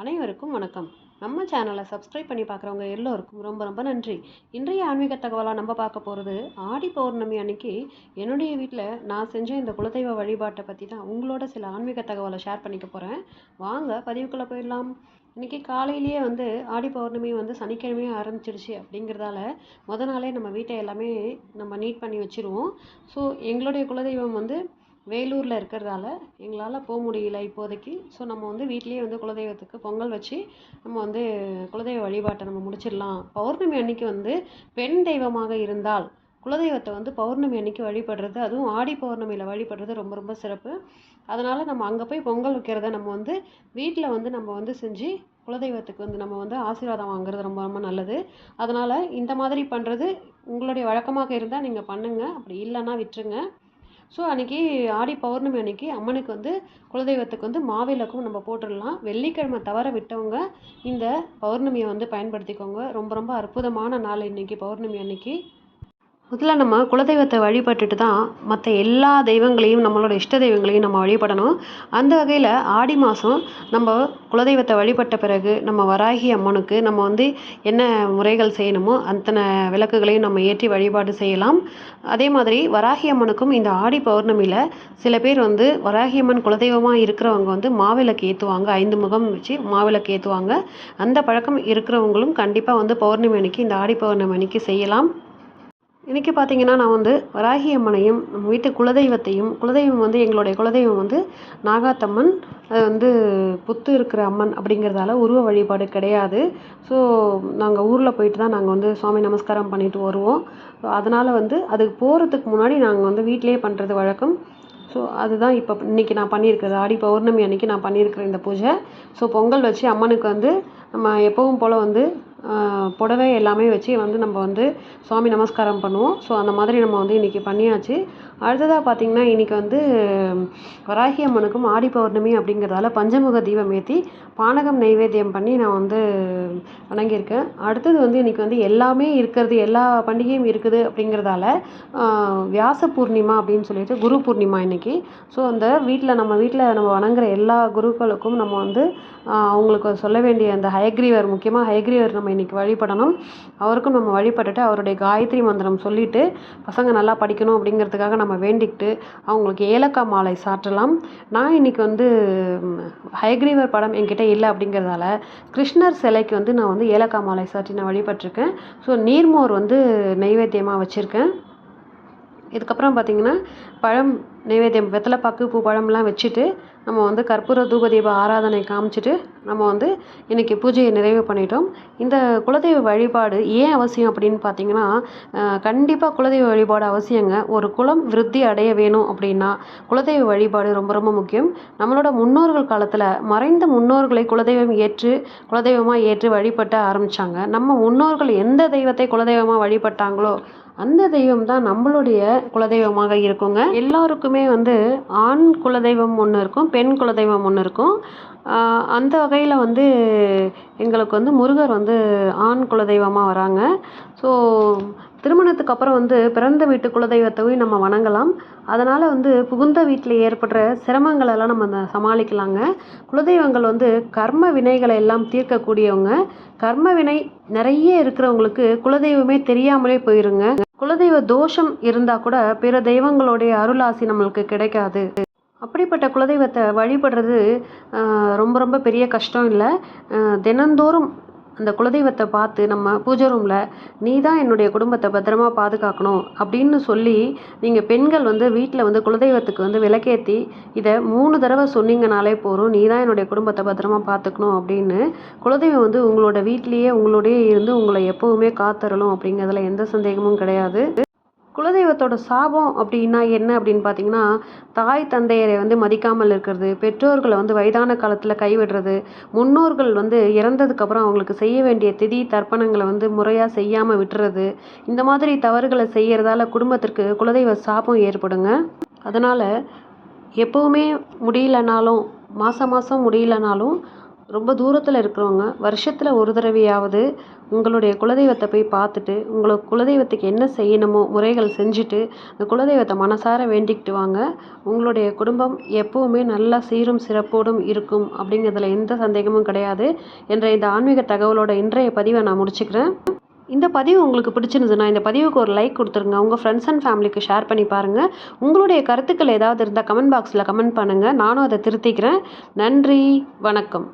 அனைவருக்கும் வணக்கம். நம்ம சேனலை சப்ஸ்கிரைப் பண்ணி பார்க்குறவங்க எல்லோருக்கும் ரொம்ப ரொம்ப நன்றி. இன்றைய ஆன்மீக தகவலாக நம்ம பார்க்க போகிறது ஆடி பௌர்ணமி அன்னைக்கு என்னுடைய வீட்டில் நான் செஞ்ச இந்த குலதெய்வ வழிபாட்டை பற்றி தான் உங்களோட சில ஆன்மீக தகவலை ஷேர் பண்ணிக்க போகிறேன் வாங்க பதிவுக்குள்ளே போயிடலாம். இன்றைக்கி காலையிலேயே வந்து ஆடி பௌர்ணமி வந்து சனிக்கிழமையும் ஆரம்பிச்சிடுச்சு அப்படிங்கிறதால முத நாளே நம்ம வீட்டை எல்லாமே நம்ம நீட் பண்ணி வச்சுருவோம். ஸோ எங்களுடைய குலதெய்வம் வந்து வேலூரில் இருக்கிறதால எங்களால் போக முடியல இப்போதைக்கு. ஸோ நம்ம வந்து வீட்டிலேயே வந்து குலதெய்வத்துக்கு பொங்கல் வச்சு நம்ம வந்து குலதெய்வ வழிபாட்டை நம்ம முடிச்சிடலாம். பௌர்ணமி அன்னைக்கு வந்து பெண் தெய்வமாக இருந்தால் குலதெய்வத்தை வந்து பௌர்ணமி அன்னைக்கு வழிபடுறது அதுவும் ஆடி பௌர்ணமியில் வழிபடுறது ரொம்ப ரொம்ப சிறப்பு. அதனால் நம்ம அங்கே போய் பொங்கல் வைக்கிறத நம்ம வந்து வீட்டில் வந்து நம்ம வந்து செஞ்சு குலதெய்வத்துக்கு வந்து நம்ம வந்து ஆசீர்வாதம் வாங்குறது ரொம்ப ரொம்ப நல்லது. அதனால் இந்த மாதிரி பண்ணுறது உங்களுடைய வழக்கமாக இருந்தால் நீங்கள் பண்ணுங்கள் அப்படி இல்லைன்னா விட்டுருங்க. ஸோ அன்றைக்கி ஆடி பௌர்ணமி அன்னைக்கு அம்மனுக்கு வந்து குலதெய்வத்துக்கு வந்து மாவிளக்கும் நம்ம போட்டுடலாம். வெள்ளிக்கிழமை தவற விட்டவங்க இந்த பௌர்ணமியை வந்து பயன்படுத்திக்கோங்க. ரொம்ப ரொம்ப அற்புதமான நாள் இன்றைக்கி பௌர்ணமி அன்னைக்கு. முதல்ல நம்ம குலதெய்வத்தை வழிபட்டுட்டு தான் மற்ற எல்லா தெய்வங்களையும் நம்மளோட இஷ்ட தெய்வங்களையும் நம்ம வழிபடணும். அந்த வகையில் ஆடி மாதம் நம்ம குலதெய்வத்தை வழிபட்ட பிறகு நம்ம வராகி அம்மனுக்கு நம்ம வந்து என்ன முறைகள் செய்யணுமோ அத்தனை விளக்குகளையும் நம்ம ஏற்றி வழிபாடு செய்யலாம். அதே மாதிரி வராகி அம்மனுக்கும் இந்த ஆடி பௌர்ணமியில் சில பேர் வந்து வராகி அம்மன் குலதெய்வமாக இருக்கிறவங்க வந்து மாவிளக்கு ஏற்றுவாங்க ஐந்து முகம் வச்சு மாவிளக்கு ஏற்றுவாங்க அந்த பழக்கம் இருக்கிறவங்களும் கண்டிப்பாக வந்து பௌர்ணமி அன்னைக்கு இந்த ஆடி பௌர்ணமி அன்னைக்கு செய்யலாம். இன்றைக்கி பார்த்தீங்கன்னா நான் வந்து வராகி அம்மனையும் நம்ம வீட்டு குலதெய்வத்தையும் குலதெய்வம் வந்து எங்களுடைய குலதெய்வம் வந்து நாகாத்தம்மன் அது வந்து புத்து இருக்கிற அம்மன் அப்படிங்கிறதால உருவ வழிபாடு கிடையாது. ஸோ நாங்கள் ஊரில் போயிட்டு தான் நாங்கள் வந்து சுவாமி நமஸ்காரம் பண்ணிட்டு வருவோம். ஸோ அதனால் வந்து அதுக்கு போகிறதுக்கு முன்னாடி நாங்கள் வந்து வீட்டிலேயே பண்ணுறது வழக்கம். ஸோ அதுதான் இப்போ இன்றைக்கி நான் பண்ணியிருக்கிறது. ஆடி பௌர்ணமி அன்றைக்கி நான் பண்ணியிருக்கிற இந்த பூஜை. ஸோ பொங்கல் வச்சு அம்மனுக்கு வந்து நம்ம எப்பவும் போல் வந்து புடவை எல்லாமே வச்சு வந்து நம்ம வந்து சுவாமி நமஸ்காரம் பண்ணுவோம். ஸோ அந்த மாதிரி நம்ம வந்து இன்றைக்கி பண்ணியாச்சு. அடுத்ததாக பார்த்திங்கன்னா இன்றைக்கி வந்து வராகி அம்மனுக்கும் ஆடி பௌர்ணமி அப்படிங்கிறதால பஞ்சமுக தீபம் ஏற்றி பானகம் நைவேத்தியம் பண்ணி நான் வந்து வணங்கியிருக்கேன். அடுத்தது வந்து இன்றைக்கி வந்து எல்லாமே இருக்கிறது எல்லா பண்டிகையும் இருக்குது அப்படிங்கிறதால வியாச பூர்ணிமா அப்படின்னு சொல்லிட்டு குரு பூர்ணிமா இன்றைக்கி ஸோ அந்த வீட்டில் நம்ம வீட்டில் நம்ம வணங்குற எல்லா குருக்களுக்கும் நம்ம வந்து அவங்களுக்கு சொல்ல வேண்டிய அந்த ஹயக்ரீவர் முக்கியமாக ஹயக்ரீவர் நம்ம இன்றைக்கி வழிபடணும். அவருக்கும் நம்ம வழிபட்டுட்டு அவருடைய காயத்ரி மந்திரம் சொல்லிவிட்டு பசங்க நல்லா படிக்கணும் அப்படிங்கிறதுக்காக நம்ம வேண்டிக்கிட்டு அவங்களுக்கு ஏலக்காய் மாலை சாற்றலாம். நான் இன்றைக்கி வந்து ஹைக்ரீவர் படம் என்கிட்ட இல்லை அப்படிங்கிறதால கிருஷ்ணர் சிலைக்கு வந்து நான் வந்து ஏலக்காய் மாலை சாற்றி நான் வழிபட்டிருக்கேன். ஸோ நீர்மோர் வந்து நெய்வேத்தியமாக வச்சுருக்கேன். இதுக்கப்புறம் பார்த்திங்கன்னா பழம் நைவேத்தியம் வெத்தலைப்பாக்கு பூ பழம்லாம் வச்சுட்டு நம்ம வந்து கற்பூர தூபதீப ஆராதனை காமிச்சிட்டு நம்ம வந்து இன்றைக்கி பூஜையை நிறைவு பண்ணிட்டோம். இந்த குலதெய்வ வழிபாடு ஏன் அவசியம் அப்படின்னு பார்த்தீங்கன்னா கண்டிப்பாக குலதெய்வ வழிபாடு அவசியங்க. ஒரு குலம் விருத்தி அடைய வேணும் அப்படின்னா குலதெய்வ வழிபாடு ரொம்ப ரொம்ப முக்கியம். நம்மளோட முன்னோர்கள் காலத்தில் மறைந்த முன்னோர்களை குலதெய்வம் ஏற்று குலதெய்வமாக ஏற்று வழிபட்ட ஆரம்பித்தாங்க நம்ம முன்னோர்கள் எந்த தெய்வத்தை குலதெய்வமாக வழிபட்டாங்களோ அந்த தெய்வம் தான் நம்மளுடைய குலதெய்வமாக இருக்குங்க. எல்லாருக்குமே வந்து ஆண் குலதெய்வம் ஒன்று இருக்கும் பெண் குலதெய்வம் ஒன்று இருக்கும். அந்த வகையில் வந்து எங்களுக்கு வந்து முருகர் வந்து ஆண் குலதெய்வமாக வராங்க. ஸோ திருமணத்துக்கு அப்புறம் வந்து பிறந்த வீட்டு குலதெய்வத்தையும் நம்ம வணங்கலாம். அதனால் வந்து புகுந்த வீட்டில் ஏற்படுற சிரமங்களெல்லாம் நம்ம சமாளிக்கலாங்க. குலதெய்வங்கள் வந்து கர்ம வினைகளை எல்லாம் தீர்க்கக்கூடியவங்க. கர்ம வினை நிறைய இருக்கிறவங்களுக்கு குலதெய்வமே தெரியாமலே போயிருங்க. குலதெய்வ தோஷம் இருந்தால் கூட பிற தெய்வங்களுடைய அருளாசி நம்மளுக்கு கிடைக்காது. அப்படிப்பட்ட குலதெய்வத்தை வழிபடுறது ரொம்ப ரொம்ப பெரிய கஷ்டம் இல்லை. தினந்தோறும் அந்த குலதெய்வத்தை பார்த்து நம்ம பூஜை ரூமில் நீ தான் என்னுடைய குடும்பத்தை பத்திரமா பாதுகாக்கணும் அப்படின்னு சொல்லி நீங்கள் பெண்கள் வந்து வீட்டில் வந்து குலதெய்வத்துக்கு வந்து விளக்கேற்றி இதை மூணு தடவை சொன்னீங்கனாலே போதும் நீ தான் என்னுடைய குடும்பத்தை பத்திரமா பார்த்துக்கணும் அப்படின்னு குலதெய்வம் வந்து உங்களோட வீட்லேயே உங்களோடய இருந்து உங்களை எப்போவுமே காத்தரலும் அப்படிங்கிறதுல எந்த சந்தேகமும் கிடையாது. குலதெய்வத்தோட சாபம் அப்படின்னா என்ன அப்படின்னு பார்த்தீங்கன்னா தாய் தந்தையரை வந்து மதிக்காமல் இருக்கிறது பெற்றோர்களை வந்து வயதான காலத்தில் கைவிடுறது முன்னோர்கள் வந்து இறந்ததுக்கப்புறம் அவங்களுக்கு செய்ய வேண்டிய திதி தர்ப்பணங்களை வந்து முறையாக செய்யாமல் விட்டுறது இந்த மாதிரி தவறுகளை செய்கிறதால குடும்பத்திற்கு குலதெய்வ சாபம் ஏற்படுங்க. அதனால் எப்போவுமே முடியலனாலும் மாதம் மாதம் முடியலனாலும் ரொம்ப தூரத்தில் இருக்கிறவங்க வருஷத்தில் ஒரு தடவையாவது உங்களுடைய குலதெய்வத்தை போய் பார்த்துட்டு உங்களுக்கு குலதெய்வத்துக்கு என்ன செய்யணுமோ முறைகள் செஞ்சுட்டு அந்த குலதெய்வத்தை மனசார வேண்டிக்கிட்டு வாங்க. உங்களுடைய குடும்பம் எப்போவுமே நல்லா சீரும் சிறப்போடும் இருக்கும் அப்படிங்கிறதுல எந்த சந்தேகமும் கிடையாது. என்ற இந்த ஆன்மீக தகவலோட இன்றைய பதிவை நான் முடிச்சுக்கிறேன். இந்த பதிவு உங்களுக்கு பிடிச்சிருந்ததுன்னா இந்த பதிவுக்கு ஒரு லைக் கொடுத்துருங்க. உங்கள் ஃப்ரெண்ட்ஸ் அண்ட் ஃபேமிலிக்கு ஷேர் பண்ணி பாருங்கள் உங்களுடைய கருத்துக்கள் ஏதாவது இருந்தால் கமெண்ட் பாக்ஸில் கமெண்ட் பண்ணுங்கள் நானும் அதை திருத்திக்கிறேன். நன்றி வணக்கம்.